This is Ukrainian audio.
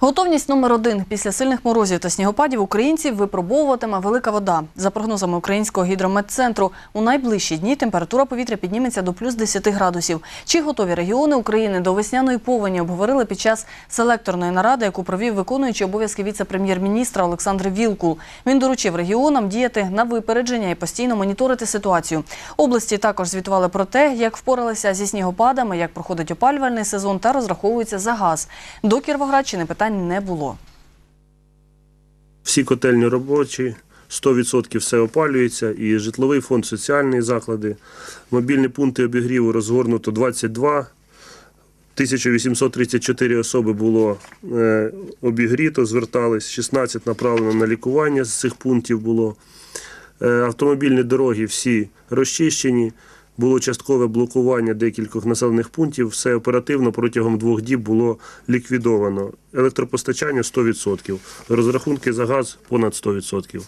Готовність номер один після сильних морозів та снігопадів українців випробовуватиме велика вода. За прогнозами українського гідрометцентру, у найближчі дні температура повітря підніметься до плюс 10 градусів. Чи готові регіони України до весняної повені обговорили під час селекторної наради, яку провів виконуючий обов'язки віце-прем'єр-міністра Олександр Вілкул. Він доручив регіонам діяти на випередження і постійно моніторити ситуацію. Області також звітували про те, як впоралися зі снігопадами, як проходить опалювальний сезон та розраховуються за газ. До Кіровоградщини питань не було. Всі котельні робочі, 100% все опалюється, і житловий фонд, соціальні заклади. Мобільні пункти обігріву розгорнуто 22. 1834 особи було е, обігріто, звертались, 16 направлено на лікування з цих пунктів було. Е, автомобільні дороги всі розчищені. Було часткове блокування декількох населених пунктів. Все оперативно протягом двох діб було ліквідовано. Електропостачання 100%. Розрахунки за газ понад 100%.